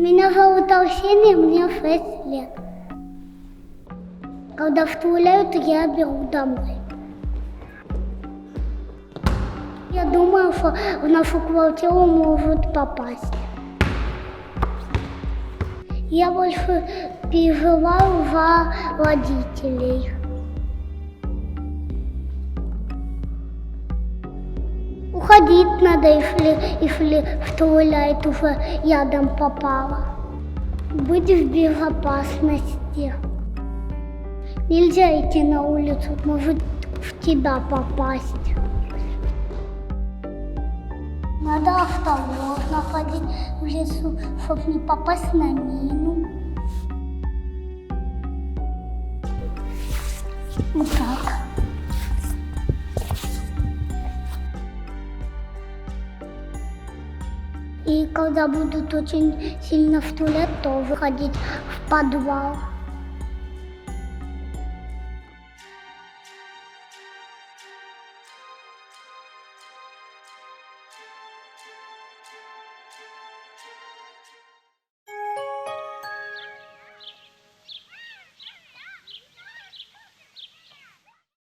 Меня зовут Арсений, мне 6 лет. Когда втуляют, я беру домой. Я думаю, что в нашу квартиру могут попасть. Я больше переживаю за родителей. Уходить надо, если, если стреляет уже ядом попало. Быть в безопасности. Нельзя идти на улицу, может в тебя попасть. Надо осторожно ходить в лесу, чтобы не попасть на мину. Вот так. И когда будут очень сильно стрелять, то выходить в подвал.